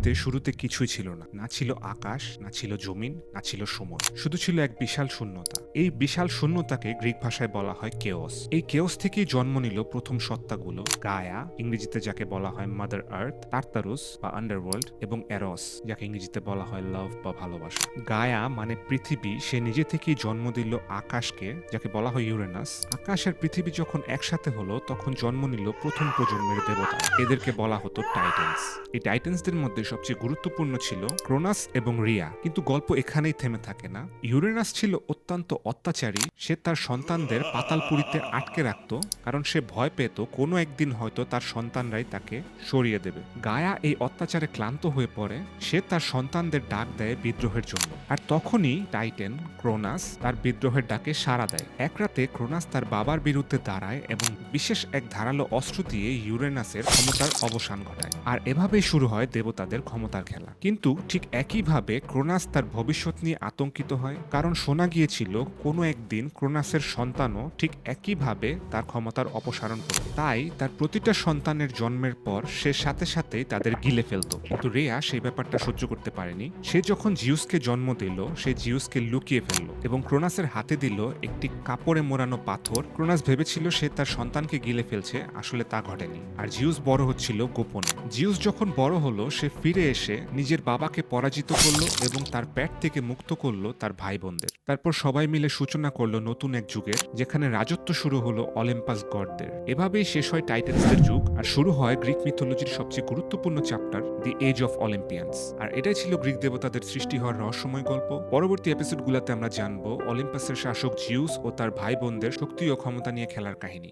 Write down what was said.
পৃথিবীতে শুরুতে কিছুই ছিল না। না ছিল আকাশ, না ছিল জমিন, না ছিল সময় শুধু ছিল এক বিশাল শূন্যতা। এই বিশাল শূন্যতাকে গ্রিক ভাষায় বলা হয় কেওস। এই কেওস থেকেই জন্ম নিল প্রথম সত্তাগুলো, গায়া, ইংরেজিতে যাকে বলা হয় মাদার আর্থ টার্তারুস বা আন্ডারওয়ার্ল্ড এবং এরস যাকে ইংরেজিতে বলা হয় লাভ বা ভালোবাসা। গায়া মানে পৃথিবী, সে নিজে থেকেই জন্ম দিল আকাশকে, যাকে বলা হয় ইউরেনাস আকাশ আর পৃথিবী যখন একসাথে হলো, তখন জন্ম নিল প্রথম প্রজন্মের দেবতা। এদেরকে বলা হতো টাইটেন্স এই টাইটেন্সদের মধ্যে সবচেয়ে গুরুত্বপূর্ণ ছিল ক্রোনাস এবং রিয়া। কিন্তু গল্প এখানেই থেমে থাকে না। ইউরেনাস ছিল অত্যন্ত অত্যাচারী। সে তার সন্তানদের পাতালপুরিতে আটকে রাখত, কারণ সে ভয় পেত কোনো একদিন হয়তো তার সন্তানরাই তাকে সরিয়ে দেবে। গায়া এই অত্যাচারে ক্লান্ত হয়ে পড়ে, সে তার সন্তানদের ডাক দেয় বিদ্রোহের জন্য। আর তখনই টাইটেন, ক্রোনাস, তার বিদ্রোহের ডাকে সাড়া দেয়। এক রাতে ক্রোনাস তার বাবার বিরুদ্ধে দাঁড়ায় এবং বিশেষ এক ধারালো অস্ত্র দিয়ে ইউরেনাসের ক্ষমতার অবসান ঘটায়। আর এভাবেই শুরু হয় দেবতাদের ক্ষমতার খেলা। কিন্তু ঠিক একইভাবে ক্রোনাস তার ভবিষ্যৎ নিয়ে আতঙ্কিত হয়, কারণ শোনা গিয়েছিল কোনো একদিন ক্রোনাসের সন্তানও ঠিক একইভাবে তার ক্ষমতার অপসারণ করবে। তাই তার প্রতিটা সন্তানের জন্মের পর সে সাথে সাথে তাদের গিলে ফেলতো। কিন্তু রেয়া সেই ব্যাপারটা সহ্য করতে পারেনি। সে যখন জিউসকে জন্ম দিল, সে জিউসকে লুকিয়ে ফেলল এবং ক্রোনাসের হাতে দিল একটি কাপড়ে মোড়ানো পাথর। ক্রোনাস ভেবেছিল সে তার সন্তানকে গিলে ফেলছে, আসলে তা ঘটেনি। আর জিউস বড় হচ্ছিল গোপনে। জিউস যখন বড় হলো, সে ফিরে এসে নিজের বাবাকে পরাজিত করল এবং তার প্যাট থেকে মুক্ত করল তার ভাই বোনদের তারপর সবাই মিলে সূচনা করল নতুন এক যুগের, যেখানে রাজত্ব শুরু হলো অলিম্পাস গডদের। এভাবেই শেষ হয় টাইটেন্সদের যুগ, আর শুরু হয় গ্রিক মিথোলজির সবচেয়ে গুরুত্বপূর্ণ chapter, the age of Olympians আর এটাই ছিল গ্রিক দেবতাদের সৃষ্টি হওয়ার রহস্যময় গল্প। পরবর্তী এপিসোডগুলোতে আমরা জানব অলিম্পাসের শাসক জিউস ও তার ভাই বোনদের শক্তি ও ক্ষমতা নিয়ে খেলার কাহিনী।